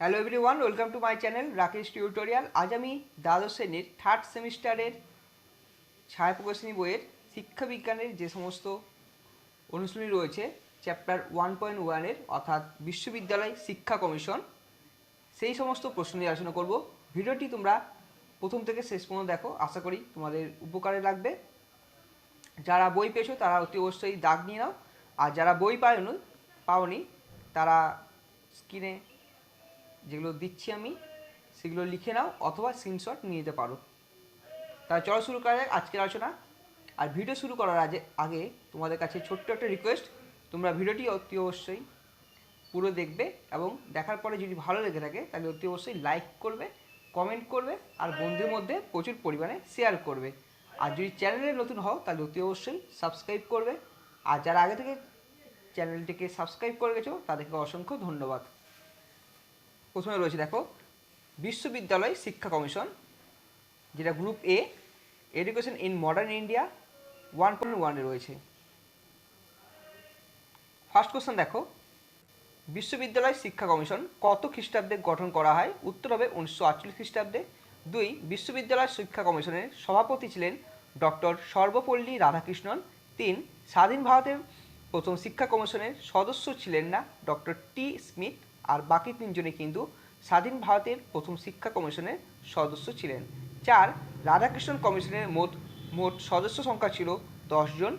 Hello everyone welcome to my channel Rakesh tutorial আজ আমি দ্বাদশ শ্রেণির থার্ড সেমিস্টারের ছায়া প্রকাশনী বইয়ের শিক্ষা বিজ্ঞানের যে সমস্ত অনুশীলনী রয়েছে চ্যাপ্টার ওয়ান পয়েন্ট ওয়ানের অর্থাৎ বিশ্ববিদ্যালয় শিক্ষা কমিশন, সেই সমস্ত প্রশ্ন নিয়ে আলোচনা করব। ভিডিওটি তোমরা প্রথম থেকে শেষ পর্যন্ত দেখো, আশা করি তোমাদের উপকারে লাগবে। যারা বই পেয়েছ, তারা অতি অবশ্যই দাগ নিয়ে নাও। আর যারা বই পাওনি পাওনি, তারা স্ক্রিনে যেগুলো দিচ্ছি আমি, সেগুলো লিখে নাও অথবা স্ক্রিনশট নিয়ে নিতে পারো। তাহলে চলো শুরু করা যাক আজকের আলোচনা। আর ভিডিও শুরু করার আগে আগে তোমাদের কাছে ছোট্ট একটা রিকোয়েস্ট তোমরা ভিডিওটি অতি অবশ্যই পুরো দেখবে এবং দেখার পরে যদি ভালো লেগে থাকে, তাহলে অতি অবশ্যই লাইক করবে কমেন্ট করবে আর বন্ধুদের মধ্যে প্রচুর পরিমাণে শেয়ার করবে। আর যদি চ্যানেলে নতুন হও, তাহলে অতি অবশ্যই সাবস্ক্রাইব করবে। আর যারা আগে থেকে চ্যানেলটিকে সাবস্ক্রাইব করে গেছো, তাদেরকে অসংখ্য ধন্যবাদ। প্রথমে রয়েছে দেখো, বিশ্ববিদ্যালয় শিক্ষা কমিশন, যেটা group A education in modern India one point ওয়ানে রয়েছে। ফার্স্ট কোশ্চেন দেখো, বিশ্ববিদ্যালয় শিক্ষা কমিশন কত খ্রিস্টাব্দে গঠন করা হয়? উত্তর হবে উনিশশো আটচল্লিশ খ্রিস্টাব্দে। দুই, বিশ্ববিদ্যালয় শিক্ষা কমিশনের সভাপতি ছিলেন ডক্টর সর্বপল্লী রাধাকৃষ্ণন। তিন, স্বাধীন ভারতের প্রথম শিক্ষা কমিশনের সদস্য ছিলেন না ডক্টর টি স্মিথ। আর বাকি তিনজনে কিন্তু স্বাধীন ভারতের প্রথম শিক্ষা কমিশনের সদস্য ছিলেন। চার, রাধাকৃষ্ণন কমিশনের মোট মোট সদস্য সংখ্যা ছিল দশজন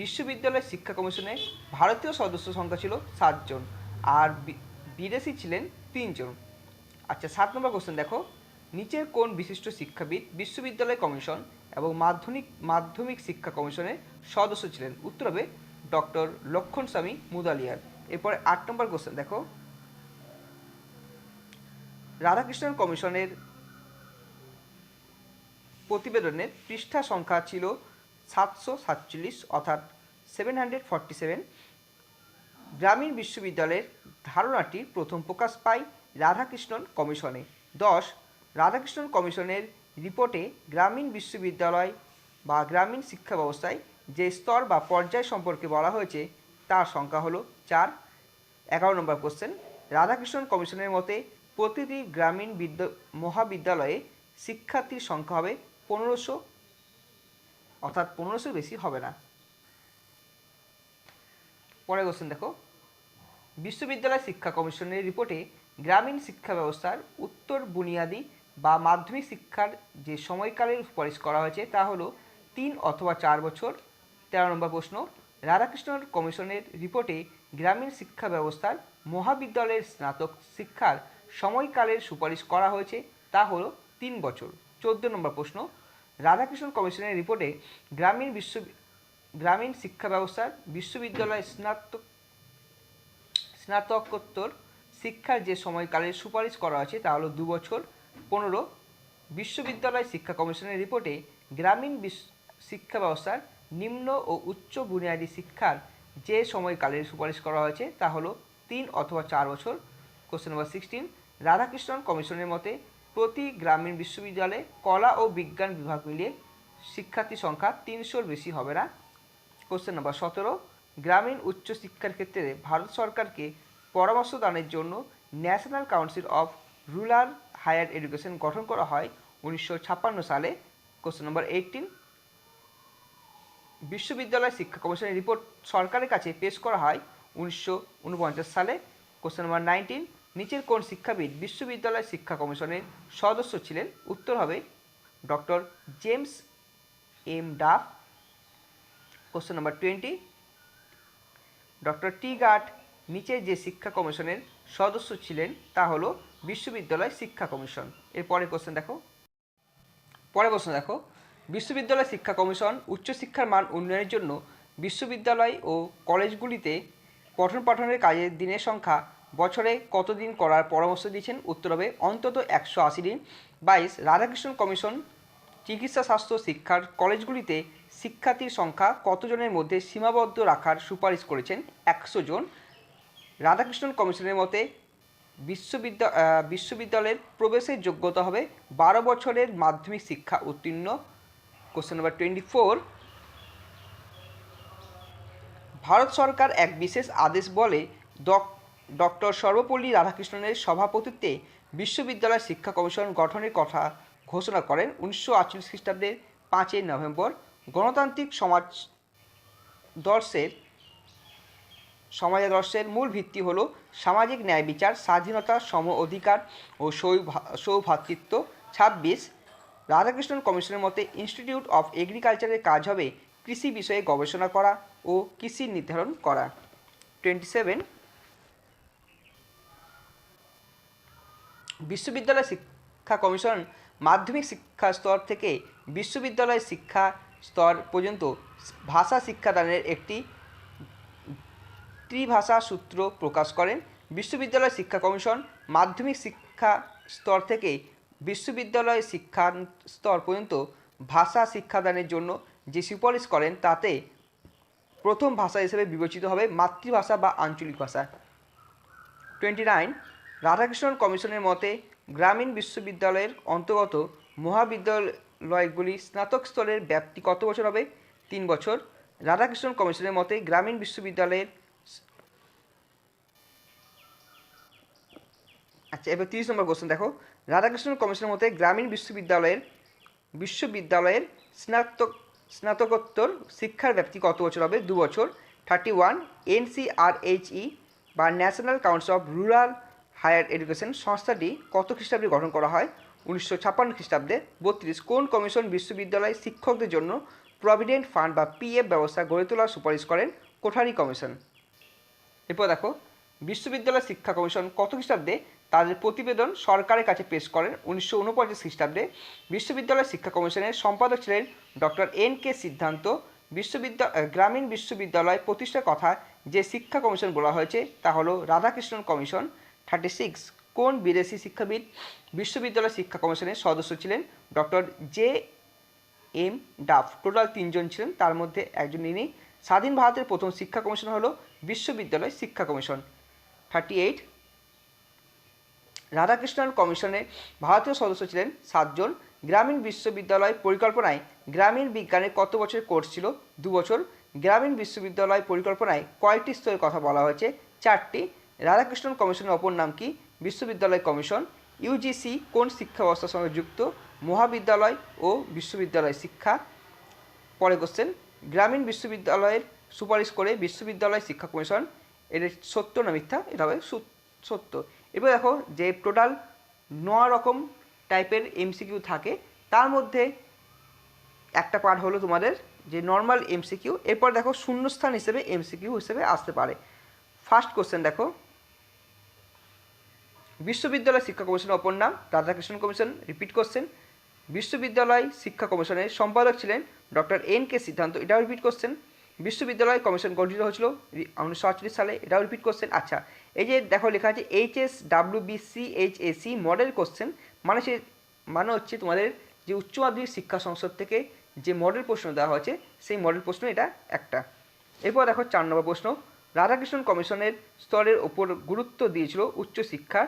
বিশ্ববিদ্যালয় শিক্ষা কমিশনে ভারতীয় সদস্য সংখ্যা ছিল সাতজন আর বিদেশি ছিলেন তিনজন আচ্ছা সাত নম্বর কোশ্চেন দেখো। নিচের কোন বিশিষ্ট শিক্ষাবিদ বিশ্ববিদ্যালয় কমিশন এবং মাধ্যমিক মাধ্যমিক শিক্ষা কমিশনের সদস্য ছিলেন? উত্তর হবে ডক্টর লক্ষণ স্বামী মুদালিয়ার। এরপরে আট নম্বর কোশ্চেন দেখো। রাধাকৃষ্ণন কমিশনের প্রতিবেদনের পৃষ্ঠা সংখ্যা ছিল সাতশো সাতচল্লিশ, অর্থাৎ সেভেন হান্ড্রেড ফর্টি সেভেন গ্রামীণ বিশ্ববিদ্যালয়ের ধারণাটি প্রথম প্রকাশ পায় রাধাকৃষ্ণন কমিশনে। দশ, রাধাকৃষ্ণন কমিশনের রিপোর্টে গ্রামীণ বিশ্ববিদ্যালয় বা গ্রামীণ শিক্ষা ব্যবস্থায় যে স্তর বা পর্যায় সম্পর্কে বলা হয়েছে, তার সংখ্যা হলো চার। এগারো নম্বর কোশ্চেন রাধাকৃষ্ণন কমিশনের মতে প্রতিটি গ্রামীণ বিদ্যা, মহাবিদ্যালয়ে শিক্ষার্থীর সংখ্যা হবে পনেরোশো, অর্থাৎ পনেরোশো বেশি হবে না। পরে কোশ্চেন দেখো। বিশ্ববিদ্যালয় শিক্ষা কমিশনের রিপোর্টে গ্রামীণ শিক্ষা ব্যবস্থার উত্তর বুনিয়াদি বা মাধ্যমিক শিক্ষার যে সময়কালের সুপারিশ করা হয়েছে তা হলো তিন অথবা চার বছর। তেরো নম্বর প্রশ্ন রাধাকৃষ্ণন কমিশনের রিপোর্টে গ্রামীণ শিক্ষা ব্যবস্থার মহাবিদ্যালয়ের স্নাতক শিক্ষার সময়কালের সুপারিশ করা হয়েছে, তা হলো তিন বছর। চোদ্দ নম্বর প্রশ্ন রাধাকৃষ্ণন কমিশনের রিপোর্টে গ্রামীণ বিশ্ব গ্রামীণ শিক্ষা ব্যবস্থার বিশ্ববিদ্যালয় স্নাতক স্নাতকোত্তর শিক্ষার যে সময়কালের সুপারিশ করা আছে তা হলো দু বছর। পনেরো, বিশ্ববিদ্যালয় শিক্ষা কমিশনের রিপোর্টে গ্রামীণ শিক্ষা ব্যবস্থার নিম্ন ও উচ্চ বুনিয়াদী শিক্ষার যে সময়কালের সুপারিশ করা হয়েছে, তা হলো তিন অথবা চার বছর। কোশ্চেন নাম্বার সিক্সটিন রাধাকৃষ্ণন কমিশনের মতে প্রতি গ্রামীণ বিশ্ববিদ্যালয়ে কলা ও বিজ্ঞান বিভাগ মিলিয়ে শিক্ষার্থী সংখ্যা তিনশোর বেশি হবে না। কোশ্চেন নাম্বার সতেরো, গ্রামীণ উচ্চ শিক্ষার ক্ষেত্রে ভারত সরকারকে পরামর্শ দানের জন্য national council of rural higher education গঠন করা হয় উনিশশো ছাপ্পান্ন সালে। কোশ্চেন নাম্বার এইটিন বিশ্ববিদ্যালয় শিক্ষা কমিশনের রিপোর্ট সরকারের কাছে পেশ করা হয় উনিশশো উনপঞ্চাশ সালে। কোশ্চেন নাম্বার নাইনটিন নিচের কোন শিক্ষাবিদ বিশ্ববিদ্যালয় শিক্ষা কমিশনের সদস্য ছিলেন? উত্তর হবে doctor James M Duff. Question number twenty doctor T Guard নিচে যে শিক্ষা কমিশনের সদস্য ছিলেন, তা হলো বিশ্ববিদ্যালয় শিক্ষা কমিশন। এরপরে কোশ্চেন দেখো। পরে প্রশ্ন দেখো। বিশ্ববিদ্যালয় শিক্ষা কমিশন উচ্চশিক্ষার মান উন্নয়নের জন্য বিশ্ববিদ্যালয় ও কলেজগুলিতে পঠন পাঠনের কাজের দিনের সংখ্যা বছরে কতদিন করার পরামর্শ দিয়েছেন উত্তর হবে অন্তত একশো আশি দিন। বাইশ রাধাকৃষ্ণন কমিশন চিকিৎসা, স্বাস্থ্য, শিক্ষার কলেজগুলিতে শিক্ষার্থীর সংখ্যা কতজনের মধ্যে সীমাবদ্ধ রাখার সুপারিশ করেছেন? একশো জন। রাধাকৃষ্ণন কমিশনের মতে বিশ্ববিদ্যা বিশ্ববিদ্যালয়ের প্রবেশের যোগ্যতা হবে বারো বছরের মাধ্যমিক শিক্ষা উত্তীর্ণ। কোশ্চেন নাম্বার টোয়েন্টি ফোর ভারত সরকার এক বিশেষ আদেশ বলে দক ডক্টর সর্বপল্লী রাধাকৃষ্ণনের সভাপতিত্বে বিশ্ববিদ্যালয় শিক্ষা কমিশন গঠনের কথা ঘোষণা করেন উনিশশো আটচল্লিশ খ্রিস্টাব্দের পাঁচই নভেম্বর গণতান্ত্রিক সমাজ দর্শের, সমাজাদর্শের মূল ভিত্তি হল সামাজিক ন্যায় বিচার, স্বাধীনতা, সম অধিকার ও সৌভা- সৌভ্রাতৃত্ব ছাব্বিশ, রাধাকৃষ্ণন কমিশনের মতে ইনস্টিটিউট অফ এগ্রিকালচারের কাজ হবে কৃষি বিষয়ে গবেষণা করা ও কৃষি নির্ধারণ করা। টোয়েন্টি সেভেন বিশ্ববিদ্যালয় শিক্ষা কমিশন মাধ্যমিক শিক্ষা স্তর থেকে বিশ্ববিদ্যালয় শিক্ষা স্তর পর্যন্ত ভাষা শিক্ষাদানের একটি ত্রিভাষা সূত্র প্রকাশ করেন। বিশ্ববিদ্যালয় শিক্ষা কমিশন মাধ্যমিক শিক্ষা স্তর থেকে বিশ্ববিদ্যালয় শিক্ষা স্তর পর্যন্ত ভাষা শিক্ষাদানের জন্য যে সুপারিশ করেন, তাতে প্রথম ভাষা হিসেবে বিবেচিত হবে মাতৃভাষা বা আঞ্চলিক ভাষা। টোয়েন্টি নাইন রাধাকৃষ্ণন কমিশনের মতে, গ্রামীণ বিশ্ববিদ্যালয়ের অন্তর্গত মহাবিদ্যালয়গুলি স্নাতক স্তরের ব্যাপ্তি কত বছর হবে? তিন বছর। রাধাকৃষ্ণন কমিশনের মতে, গ্রামীণ বিশ্ববিদ্যালয়ের আচ্ছা এবার তিরিশ নম্বর কোশ্চেন দেখো। রাধাকৃষ্ণন কমিশনের মতে, গ্রামীণ বিশ্ববিদ্যালয়ের বিশ্ববিদ্যালয়ের স্নাতক, স্নাতকোত্তর শিক্ষার ব্যাপ্তি কত বছর হবে? দু বছর। থার্টি ওয়ান এনসিআরএইচই বা national council of rural higher education সংস্থাটি কত খ্রিস্টাব্দে গঠন করা হয়? উনিশশো ছাপ্পান্ন খ্রিস্টাব্দে বত্রিশ কোন কমিশন বিশ্ববিদ্যালয় শিক্ষকদের জন্য প্রভিডেন্ট ফান্ড বা পিএফ ব্যবস্থা গড়ে তোলার সুপারিশ করেন? কোঠারি কমিশন। এরপর দেখো, বিশ্ববিদ্যালয় শিক্ষা কমিশন কত খ্রিস্টাব্দে তাদের প্রতিবেদন সরকারের কাছে পেশ করেন? উনিশশো উনপঞ্চাশ খ্রিস্টাব্দে বিশ্ববিদ্যালয় শিক্ষা কমিশনের সম্পাদক ছিলেন ডক্টর এন কে সিদ্ধান্ত। বিশ্ববিদ্যালয় গ্রামীণ বিশ্ববিদ্যালয় প্রতিষ্ঠার কথা যে শিক্ষা কমিশন বলা হয়েছে তা হলো রাধাকৃষ্ণন কমিশন। থার্টি সিক্স, কোন বিদেশি শিক্ষাবিদ বিশ্ববিদ্যালয় শিক্ষা কমিশনের সদস্য ছিলেন? Doctor J M Duff. Total তিনজন ছিলেন, তার মধ্যে একজন ইনি। স্বাধীন ভারতের প্রথম শিক্ষা কমিশন হলো বিশ্ববিদ্যালয় শিক্ষা কমিশন। থার্টি এইট, রাধাকৃষ্ণন কমিশনে ভারতীয় সদস্য ছিলেন সাতজন। গ্রামীণ বিশ্ববিদ্যালয় পরিকল্পনায় গ্রামীণ বিজ্ঞানের কত বছর কোর্স ছিল? দু বছর গ্রামীণ বিশ্ববিদ্যালয় পরিকল্পনায় কয়টি স্তরের কথা বলা হয়েছে? চারটি। রাধাকৃষ্ণন কমিশনের অপর নাম কি? বিশ্ববিদ্যালয় কমিশন ইউজিসি কোন শিক্ষা ব্যবস্থার সঙ্গে যুক্ত? মহাবিদ্যালয় ও বিশ্ববিদ্যালয় শিক্ষা। পরে কোশ্চেন গ্রামীণ বিশ্ববিদ্যালয়ের সুপারিশ করে বিশ্ববিদ্যালয় শিক্ষা কমিশন এটা সত্য না মিথ্যা? এটা হবে সত্য এবার দেখো যে টোটাল ন রকম টাইপের এমসিকিউ থাকে, তার মধ্যে একটা পার্ট হলো তোমাদের যে নর্মাল এমসিকিউ এরপর দেখো শূন্যস্থান হিসেবে এমসিকিউ হিসেবে আসতে পারে। ফার্স্ট কোশ্চেন দেখো বিশ্ববিদ্যালয় শিক্ষা কমিশনের অপর নাম রাধাকৃষ্ণন কমিশন রিপিট কোশ্চেন বিশ্ববিদ্যালয় শিক্ষা কমিশনের সম্পাদক ছিলেন ডক্টর এন কে সিদ্ধান্ত, এটাও রিপিট কোশ্চেন বিশ্ববিদ্যালয় কমিশন গঠিত হয়েছিল উনিশশো আটচল্লিশ সালে, এটাও রিপিট কোশ্চেন আচ্ছা এই যে দেখো লেখা আছে H S W B C H A C model question মানে সে মানে হচ্ছে তোমাদের যে উচ্চ মাধ্যমিক শিক্ষা সংসদ থেকে যে মডেল প্রশ্ন দেওয়া হয়েছে, সেই মডেল প্রশ্ন এটা একটা। এরপর দেখো চার নম্বর প্রশ্ন, রাধাকৃষ্ণন কমিশনের স্তরের ওপর গুরুত্ব দিয়েছিল উচ্চশিক্ষা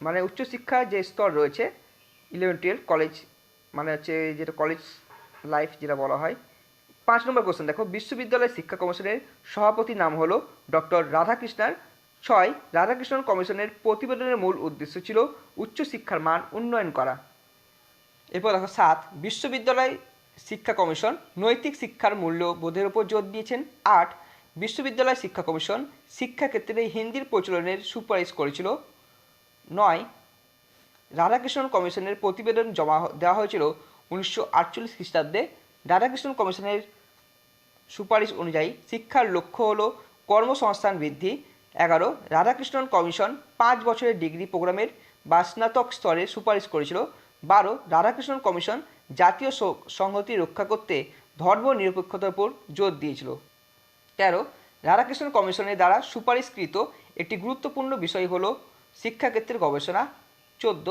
মানে উচ্চশিক্ষা যে স্তর রয়েছে ইলেভেন টুয়েলভ কলেজ মানে হচ্ছে যেটা কলেজ লাইফ যেটা বলা হয়, পাঁচ নম্বর কোশ্চেন দেখো, বিশ্ববিদ্যালয় শিক্ষা কমিশনের সভাপতি নাম হলো ডক্টর রাধাকৃষ্ণার ছয়। রাধাকৃষ্ণন কমিশনের প্রতিবেদনের মূল উদ্দেশ্য ছিল উচ্চশিক্ষার মান উন্নয়ন করা। এরপর দেখো সাত, বিশ্ববিদ্যালয় শিক্ষা কমিশন নৈতিক শিক্ষার মূল্য বোধের উপর জোর দিয়েছেন। আট, বিশ্ববিদ্যালয় শিক্ষা কমিশন শিক্ষাক্ষেত্রে হিন্দির প্রচলনের সুপারিশ করেছিল নয়, রাধাকৃষ্ণন কমিশনের প্রতিবেদন জমা দেওয়া হয়েছিল উনিশশো আটচল্লিশ খ্রিস্টাব্দে। রাধাকৃষ্ণন কমিশনের সুপারিশ অনুযায়ী শিক্ষার লক্ষ্য হলো কর্মসংস্থান বৃদ্ধি। এগারো, রাধাকৃষ্ণন কমিশন পাঁচ বছরের ডিগ্রি প্রোগ্রামের বা স্নাতক স্তরে সুপারিশ করেছিল। বারো, রাধাকৃষ্ণন কমিশন জাতীয় সংহতি রক্ষা করতে ধর্ম নিরপেক্ষতার উপর জোর দিয়েছিল। তেরো, রাধাকৃষ্ণন কমিশনের দ্বারা সুপারিশকৃত একটি গুরুত্বপূর্ণ বিষয় হল শিক্ষাক্ষেত্রের গবেষণা চোদ্দ।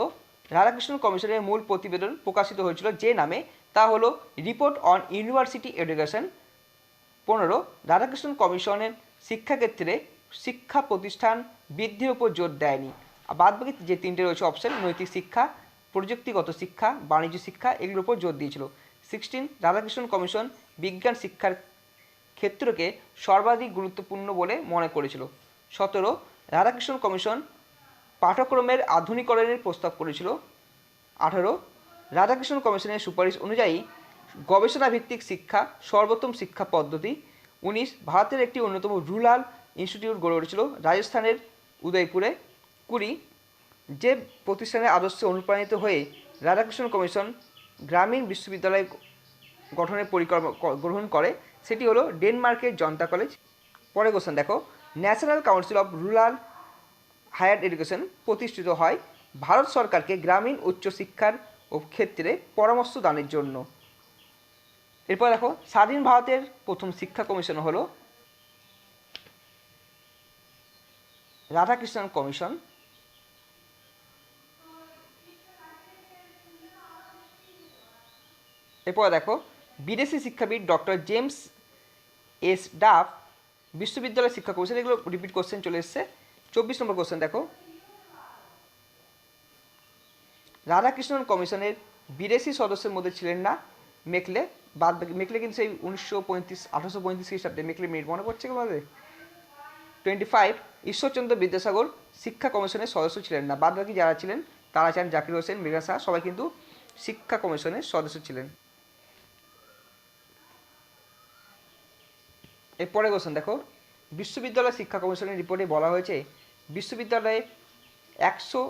রাধাকৃষ্ণ কমিশনের মূল প্রতিবেদন প্রকাশিত হয়েছিল যে নামে, তা হলো রিপোর্ট অন ইউনিভার্সিটি এডুকেশন। পনেরো। রাধাকৃষ্ণ কমিশনের শিক্ষাক্ষেত্রে শিক্ষা প্রতিষ্ঠান বৃদ্ধির উপর জোর দেয়নি। আর বাদবাকি যে তিনটে রয়েছে অপশন নৈতিক শিক্ষা, প্রযুক্তিগত শিক্ষা, বাণিজ্য শিক্ষা, এগুলোর উপর জোর দিয়েছিল। সিক্সটিন রাধাকৃষ্ণ কমিশন বিজ্ঞান শিক্ষার ক্ষেত্রকে সর্বাধিক গুরুত্বপূর্ণ বলে মনে করেছিল। সতেরো। রাধাকৃষ্ণ কমিশন পাঠ্যক্রমের আধুনিকরণের প্রস্তাব করেছিল। আঠারো, রাধাকৃষ্ণ কমিশনের সুপারিশ অনুযায়ী গবেষণা ভিত্তিক শিক্ষা সর্বোত্তম শিক্ষা পদ্ধতি। উনিশ, ভারতের একটি অন্যতম রুরাল ইনস্টিটিউট গড়ে উঠেছিল রাজস্থানের উদয়পুরে। কুড়ি, যে প্রতিষ্ঠানের আদর্শে অনুপ্রাণিত হয়ে রাধাকৃষ্ণ কমিশন গ্রামীণ বিশ্ববিদ্যালয় গঠনের পরিকল্পনা গ্রহণ করে, সেটি হলো ডেনমার্কের জনতা কলেজ। পরে কোশ্চেন দেখো, national council of rural higher education প্রতিষ্ঠিত হয় ভারত সরকারকে গ্রামীণ উচ্চশিক্ষার ক্ষেত্রে পরামর্শ দানের জন্য। এরপর দেখো, স্বাধীন ভারতের প্রথম শিক্ষা কমিশন হলো রাধাকৃষ্ণন কমিশন। এরপর দেখো, বিদেশি শিক্ষাবিদ ডক্টর জেমস এস ডাফ বিশ্ববিদ্যালয় শিক্ষা কমিশন, এগুলো রিপিট কোশ্চেন চলে এসছে। চব্বিশ নম্বর কোশ্চেন দেখো। রাধাকৃষ্ণন কমিশনের বিদেশি সদস্যের মধ্যে ছিলেন না মেকলে বাদ মেকলে কিন্তু সেই উনিশশো পঁয়ত্রিশ, আঠারোশো পঁয়ত্রিশ খ্রিস্টাব্দে মেকলে মিনিট মনে পড়ছে তোমাদের? টোয়েন্টি ফাইভ ঈশ্বরচন্দ্র বিদ্যাসাগর শিক্ষা কমিশনের সদস্য ছিলেন না। বাদ বাকি যারা ছিলেন, তারা ছিলেন জাকির হোসেন মৃগা শাহ, সবাই কিন্তু শিক্ষা কমিশনের সদস্য ছিলেন। এরপরে কোশ্চেন দেখো। বিশ্ববিদ্যালয় শিক্ষা কমিশনের রিপোর্টে বলা হয়েছে, বিশ্ববিদ্যালয়ে একশো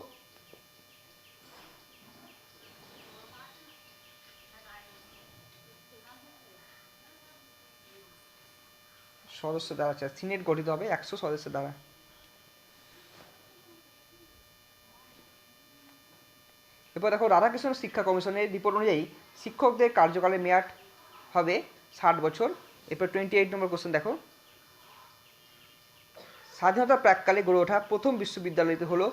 সদস্য দ্বারা আছে সিনেট গঠিত হবে একশো সদস্য দ্বারা। এরপর দেখো, রাধাকৃষ্ণ শিক্ষা কমিশনের রিপোর্ট অনুযায়ী শিক্ষকদের কার্যকালের মেয়াদ হবে ষাট বছর। এরপর টোয়েন্টি এইট নম্বর কোশ্চেন দেখো। স্বাধীনতা প্রাককালে গড়ে ওঠা প্রথম বিশ্ববিদ্যালয়টি হলো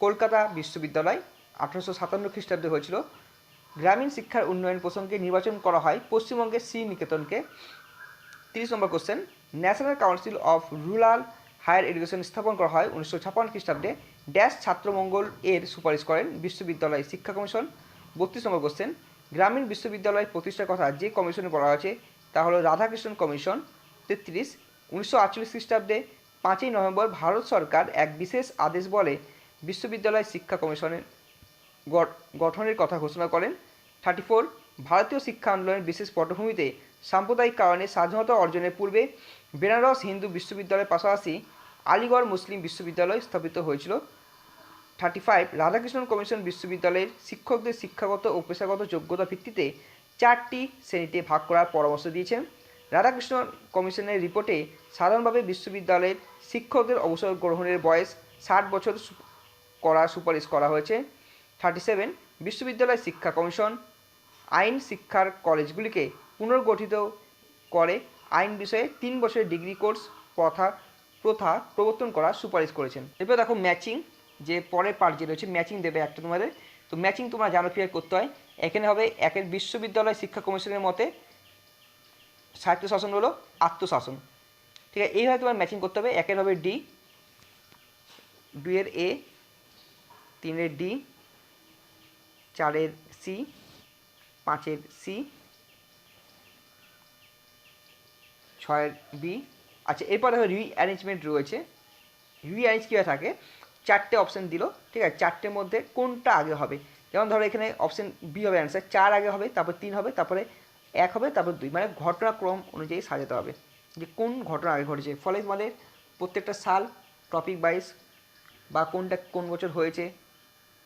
কলকাতা বিশ্ববিদ্যালয়। আঠারোশো সাতান্ন খ্রিস্টাব্দে হয়েছিল। গ্রামীণ শিক্ষার উন্নয়ন প্রসঙ্গে নির্বাচন করা হয় পশ্চিমবঙ্গের শ্রী নিকেতনকে। তিরিশ নম্বর question national council of rural higher education স্থাপন করা হয় উনিশশো ছাপ্পান্ন খ্রিস্টাব্দে। ড্যাশ ছাত্রমঙ্গল এর সুপারিশ করেন বিশ্ববিদ্যালয় শিক্ষা কমিশন। বত্রিশ নম্বর কোশ্চেন গ্রামীণ বিশ্ববিদ্যালয় প্রতিষ্ঠার কথা যে কমিশনে বলা হয়েছে তা হলো রাধাকৃষ্ণন কমিশন। তেত্রিশ, উনিশশো আটচল্লিশ খ্রিস্টাব্দে পাঁচই নভেম্বর ভারত সরকার এক বিশেষ আদেশ বলে বিশ্ববিদ্যালয় শিক্ষা কমিশনের গঠনের কথা ঘোষণা করেন। থার্টি ফোর ভারতীয় শিক্ষা আন্দোলনের বিশেষ পটভূমিতে সাম্প্রদায়িক কারণে স্বাধীনতা অর্জনের পূর্বে বেনারস হিন্দু বিশ্ববিদ্যালয়ের পাশাপাশি আলিগড় মুসলিম বিশ্ববিদ্যালয় স্থাপিত হয়েছিল। থার্টি ফাইভ রাধাকৃষ্ণন কমিশন বিশ্ববিদ্যালয়ের শিক্ষকদের শিক্ষাগত ও পেশাগত যোগ্যতা ভিত্তিতে চারটি শ্রেণীতে ভাগ করার পরামর্শ দিয়েছেন। রাধাকৃষ্ণ কমিশনের রিপোর্টে সাধারণভাবে বিশ্ববিদ্যালয়ের শিক্ষকদের অবসর গ্রহণের বয়স ষাট বছর করা সুপারিশ করা হয়েছে। থার্টি সেভেন, বিশ্ববিদ্যালয় শিক্ষা কমিশন আইন শিক্ষার কলেজগুলিকে পুনর্গঠিত করে আইন বিষয়ে তিন বছরের ডিগ্রি কোর্স প্রথা প্রথা প্রবর্তন করার সুপারিশ করেছেন। এরপর দেখো ম্যাচিং, যে পরের পার্ট যে রয়েছে, ম্যাচিং দেবে একটা তোমাদের। তো ম্যাচিং তোমরা জানো কীভাবে করতে হয়। এখানে হবে একের বিশ্ববিদ্যালয় শিক্ষা কমিশনের মতে স্বায়ত্তশাসন হলো আত্মশাসন। ঠিক আছে, এইভাবে তোমার ম্যাচিং করতে হবে। একের হবে ডি দুইয়ের এ তিনের ডি চারের সি পাঁচের সি ছয়ের বি আচ্ছা এরপর দেখো রিঅ্যারেঞ্জমেন্ট রয়েছে। রিঅ্যারেঞ্জ কীভাবে থাকে? চারটে অপশন দিল, ঠিক আছে, চারটের মধ্যে কোনটা আগে হবে? যেমন ধরো এখানে অপশন বি হবে অ্যান্সার চার আগে হবে, তারপর তিন হবে, তারপরে এক হবে, তারপর দুই। মানে ঘটনাক্রম অনুযায়ী সাজাতে হবে যে কোন ঘটনা আগে ঘটেছে। ফলে তোমাদের প্রত্যেকটা সাল টপিক ওয়াইজ বা কোনটা কোন বছর হয়েছে,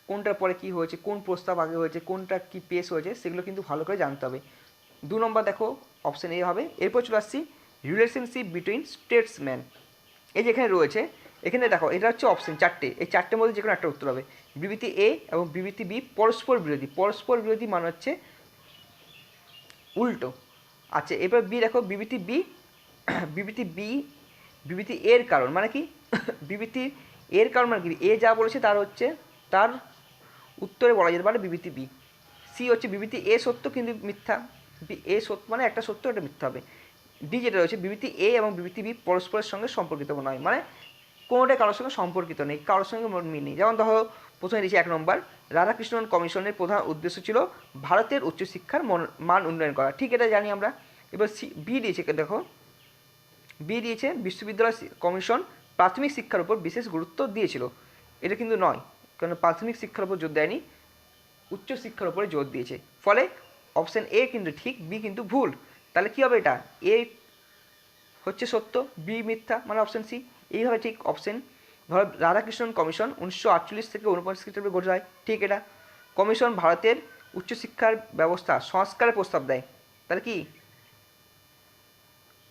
কোনটার পরে কি হয়েছে, কোন প্রস্তাব আগে হয়েছে, কোনটা কি পেশ হয়েছে, সেগুলো কিন্তু ভালো করে জানতে হবে। দু নম্বর দেখো অপশান এ হবে। এরপর চলে আসছি রিলেশনশিপ বিটুইন স্টেটসম্যান এই যেখানে রয়েছে, এখানে দেখো, এটা হচ্ছে অপশন চারটে। এই চারটের মধ্যে যে কোনো একটা উত্তর হবে। বিবৃতি এ এবং বিবৃতি বি পরস্পর বিরোধী। পরস্পর বিরোধী মানে হচ্ছে উল্টো। আচ্ছা এবার বি দেখো, বিবৃতি বি বিবৃতি বি, বিবৃতি এর কারণ মানে কি? বিবৃতি এর কারণ মানে কি? এ যা বলেছে তার হচ্ছে, তার উত্তরে বলা যেতে পারে বিবৃতি বি। সি হচ্ছে বিবৃতি এ সত্য কিন্তু মিথ্যা। এ সত্য মানে একটা সত্য, একটা মিথ্যা হবে। ডি যেটা রয়েছে, বিবৃতি এ এবং বিবৃতি বি পরস্পরের সঙ্গে সম্পর্কিত নয়। মানে কোনোটা কারোর সঙ্গে সম্পর্কিত নেই, কারোর সঙ্গে মিল নেই। যেমন ধরো প্রথমে দিয়েছি এক নম্বর। রাধাকৃষ্ণন কমিশনের প্রধান উদ্দেশ্য ছিল ভারতের উচ্চশিক্ষার মন- মান উন্নয়ন করা। ঠিক এটা জানি আমরা। এবার সি বি দিয়েছে দেখো। বি দিয়েছে বিশ্ববিদ্যালয় কমিশন প্রাথমিক শিক্ষার উপর বিশেষ গুরুত্ব দিয়েছিল। এটা কিন্তু নয় কারণ প্রাথমিক শিক্ষার উপর জোর দেয়নি, উচ্চশিক্ষার উপরে জোর দিয়েছে। ফলে অপশান এ কিন্তু ঠিক বি কিন্তু ভুল। তাহলে কী হবে এটা? এ হচ্ছে সত্য বি মিথ্যা মানে অপশন সি এইভাবে ঠিক অপশন ধর রাধাকৃষ্ণন কমিশন উনিশশো আটচল্লিশ থেকে উনপঞ্চাশ খ্রিস্টাব্দে গঠিত হয়। ঠিক এটা। কমিশন ভারতের উচ্চশিক্ষার ব্যবস্থা, সংস্কারের প্রস্তাব দেয়। তাহলে কি?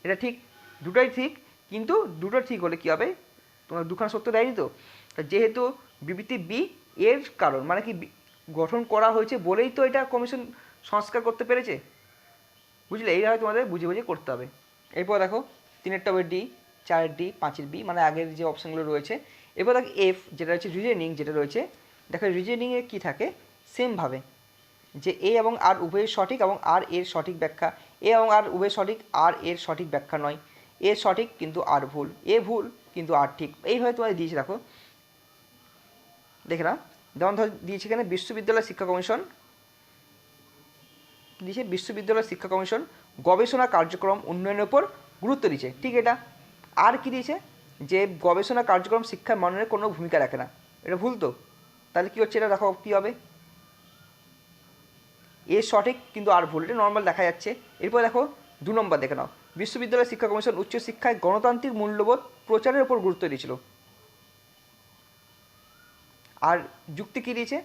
এটা ঠিক, দুটোই ঠিক, কিন্তু দুটো ঠিক হলে কী হবে? তোমার দুখানা সত্য দেয়নি তো? যেহেতু বিবৃতি বি এর কারণ মানে কি গঠন করা হয়েছে বলেই তো এটা কমিশন সংস্কার করতে পেরেছে? বুঝলে? এইভাবে তোমাদের বুঝে বুঝে করতে হবে। এরপর দেখো, তিনেরটা হবে ডি চারের ডি পাঁচের বি মানে আগের যে অপশানগুলো রয়েছে। এরপর দেখো এফ যেটা হচ্ছে রিজেনিং যেটা রয়েছে, দেখো রিজেনিংয়ে কী থাকে? সেমভাবে যে এ এবং আর উভয়ের সঠিক এবং আর এর সঠিক ব্যাখ্যা। এ এবং আর উভয়ের সঠিক আর এর সঠিক ব্যাখ্যা নয়। এ সঠিক কিন্তু আর ভুল। এ ভুল কিন্তু আর ঠিক। এইভাবে তোমাদের দিয়েছে, দেখো। দেখে না যেমন ধর দিয়েছে এখানে বিশ্ববিদ্যালয় শিক্ষা কমিশন। দিয়েছে বিশ্ববিদ্যালয় শিক্ষা কমিশন গবেষণা কার্যক্রম উন্নয়নের উপর গুরুত্ব দিচ্ছে ঠিক এটা? আর কি দিয়েছে? যে গবেষণা কার্যক্রম শিক্ষার মানের কোনো ভূমিকা রাখে না। এটা ভুল তো। তাহলে কী হচ্ছে? এটা দেখো কী হবে? এ সঠিক কিন্তু আর ভুল। এটা নর্মাল দেখা যাচ্ছে। এরপর দেখো, দু নম্বর দেখে নাও। বিশ্ববিদ্যালয় শিক্ষা কমিশন উচ্চশিক্ষায় গণতান্ত্রিক মূল্যবোধ প্রচারের উপর গুরুত্ব দিয়েছিল। আর যুক্তি কী দিয়েছে?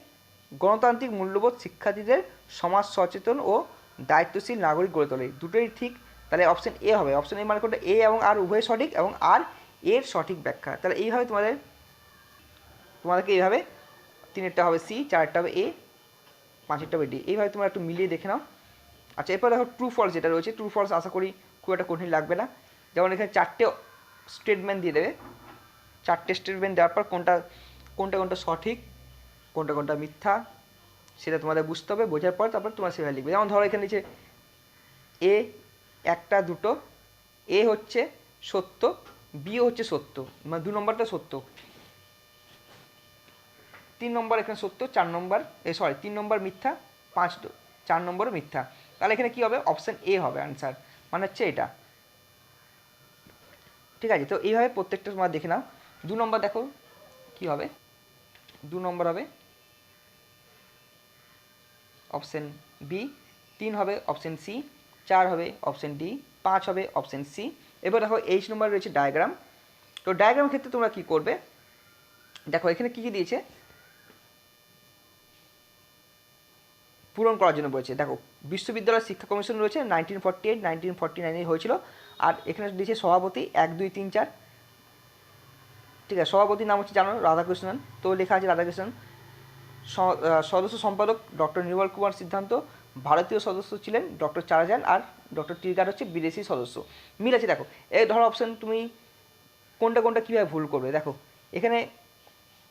গণতান্ত্রিক মূল্যবোধ শিক্ষার্থীদের সমাজ সচেতন ও দায়িত্বশীল নাগরিক গড়ে তোলে। দুটোই ঠিক তাহলে অপশন এ হবে। অপশন এ মানে কোনটা? এ এবং আর উভয় সঠিক এবং আর এর সঠিক ব্যাখ্যা। তাহলে এইভাবে তোমাদের, তোমাদেরকে এইভাবে তিনেরটা হবে সি চারটা হবে এ পাঁচেরটা হবে ডি এইভাবে তোমরা একটু মিলিয়ে দেখে নাও। আচ্ছা এরপর দেখো ট্রু ফলস যেটা রয়েছে। ট্রু ফলস আশা করি খুব একটা কঠিন লাগবে না। যেমন এখানে চারটে স্টেটমেন্ট দিয়ে দেবে। চারটে স্টেটমেন্ট দেওয়ার পর কোনটা কোনটা কোনটা সঠিক, কোনটা কোনটা মিথ্যা, সেটা তোমাদের বুঝতে হবে। বোঝার পর তারপর তোমার সেভাবে লিখবে। যেমন ধরো এখানে নিচে এ একটা দুটো, এ হচ্ছে সত্য, বি হচ্ছে সত্য মানে দু নম্বরটা সত্য। তিন নম্বর এখানে সত্য, চার নম্বর, এ সরি তিন নম্বর মিথ্যা, পাঁচ চার নম্বর মিথ্যা। তাহলে এখানে কি হবে? অপশান এ হবে আনসার মানে হচ্ছে এটা। ঠিক আছে, তো এইভাবে প্রত্যেকটা তোমার দেখে নাও। দু নম্বর দেখো, কি হবে? দু নম্বর হবে অপশান বি তিন হবে অপশান সি চার হবে অপশন ডি পাঁচ হবে অপশন সি এবার দেখো এইচ নম্বর রয়েছে ডায়াগ্রাম তো ডায়াগ্রাম ক্ষেত্রে তোমরা কি করবে? দেখো এখানে কি কি দিয়েছে? পূরণ করার জন্য বলেছে। দেখো, বিশ্ববিদ্যালয় শিক্ষা কমিশন রয়েছে nineteen forty eight nineteen forty নাইনে হয়েছিল। আর এখানে দিয়েছে সভাপতি এক, দুই, তিন, চার। ঠিক আছে, সভাপতির নাম হচ্ছে জানো রাধাকৃষ্ণন। তো লেখা আছে রাধাকৃষ্ণন। সদস্য সম্পাদক ডক্টর নির্মল কুমার সিদ্ধান্ত। ভারতীয় সদস্য ছিলেন ডক্টর চারাজান আর ডক্টর টিরগার হচ্ছে বিদেশি সদস্য। মিল আছে, দেখো। এই ধরো অপশন তুমি কোনটা কোনটা কীভাবে ভুল করবে? দেখো, এখানে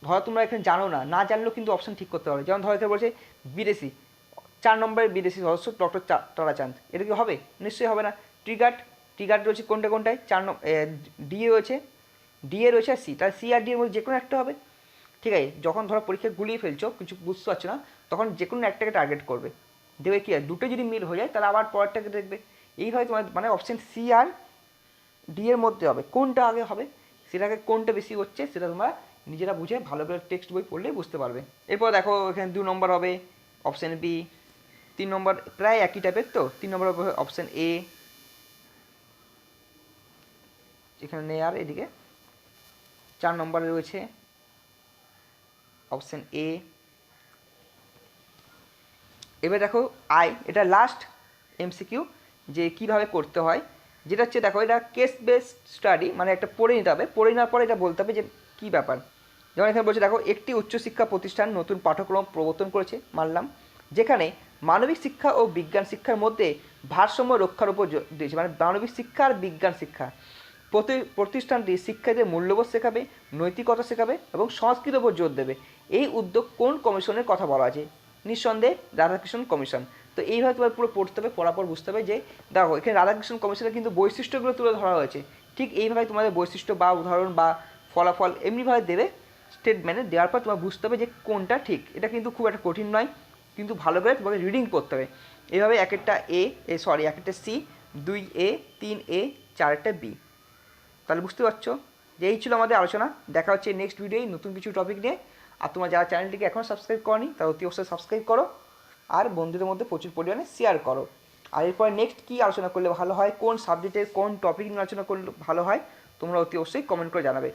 ধরো তোমরা এখানে জানো না না জানলেও কিন্তু অপশন ঠিক করতে পারবে। যেমন ধরো এখানে বলছে বিদেশি, চার নম্বরের বিদেশি সদস্য ডক্টর তারাচাঁদ এটা কি হবে? নিশ্চয়ই হবে না। ট্রিগার্ড ট্রিগার্ড রয়েছে কোনটা কোনটায়? চার নম্বর ডি রয়েছে। ডি এ রয়েছে সি। তাহলে সি আর ডি এর মধ্যে যে কোনো একটা হবে। ঠিক আছে, যখন ধরো পরীক্ষা গুলিয়ে ফেলছো, কিছু বুঝতে পারছ না, তখন যে কোনো একটাকে টার্গেট করবে। দেখবে কি হয় দুটো যদি মিল হয়ে যায়, তাহলে আবার পরেরটাকে দেখবে। এইভাবে তোমার মানে অপশান সি আর ডি এর মধ্যে হবে। কোনটা আগে হবে? সেটাকে কোনটা বেশি হচ্ছে, সেটা তোমরা নিজেরা বুঝে ভালো করে টেক্সট বই পড়লে বুঝতে পারবে। এরপর দেখো, এখানে দু নম্বর হবে অপশান বি তিন নম্বর প্রায় একই টাইপের তো? তিন নম্বর হবে অপশান এ এখানে নেই আর এদিকে। চার নম্বরে রয়েছে অপশান এ এবার দেখো আই, এটা লাস্ট এমসিকিউ যে কীভাবে করতে হয়। যেটা হচ্ছে দেখো, এটা কেস বেসড স্টাডি মানে একটা পড়ে নিতে হবে। পড়ে নেওয়ার পরে এটা বলতে হবে যে কী ব্যাপার। যেমন এখানে বলছে দেখো, একটি উচ্চশিক্ষা প্রতিষ্ঠান নতুন পাঠ্যক্রম প্রবর্তন করেছে, মানলাম, যেখানে মানবিক শিক্ষা ও বিজ্ঞান শিক্ষার মধ্যে ভারসাম্য রক্ষার উপর দিয়েছে। মানে মানবিক শিক্ষা আর বিজ্ঞান শিক্ষা। প্রতি, প্রতিষ্ঠানটি শিক্ষার্থীদের মূল্যবোধ শেখাবে, নৈতিকতা শেখাবে এবং সংস্কৃতির উপর জোর দেবে। এই উদ্যোগ কোন কমিশনের কথা বলা আছে? নিঃসন্দেহে রাধাকৃষ্ণ কমিশন। তো এইভাবে তোমার পুরো পড়তে হবে, পড়ার পর বুঝতে হবে যে, দেখো, এখানে রাধাকৃষ্ণ কমিশনের কিন্তু বৈশিষ্ট্যগুলো তুলে ধরা হয়েছে। ঠিক এইভাবে তোমাদের বৈশিষ্ট্য বা উদাহরণ বা ফলাফল এমনিভাবে দেবে স্টেটমেন্টে দেওয়ার পর তোমার বুঝতে হবে যে কোনটা ঠিক। এটা কিন্তু খুব একটা কঠিন নয়, কিন্তু ভালো করে তোমাকে রিডিং করতে হবে। এইভাবে এক একটা এ এ সরি এক একটা সি দুই এ তিন এ চার একটা বি তাহলে বুঝতে পারছ? যে এই ছিল আমাদের আলোচনা। দেখা হচ্ছে নেক্সট ভিডিওয় নতুন কিছু টপিক নিয়ে। আর তোমার যারা চ্যানেলটিকে এখনও সাবস্ক্রাইব করনি, তারা অতি অবশ্যই সাবস্ক্রাইব করো আর বন্ধুদের মধ্যে প্রচুর পরিমাণে শেয়ার করো। আর এরপর নেক্সট কী আলোচনা করলে ভালো হয়, কোন সাবজেক্টের কোন টপিক নিয়ে আলোচনা করলে ভালো হয়, তোমরা অতি অবশ্যই কমেন্ট করে জানাবে।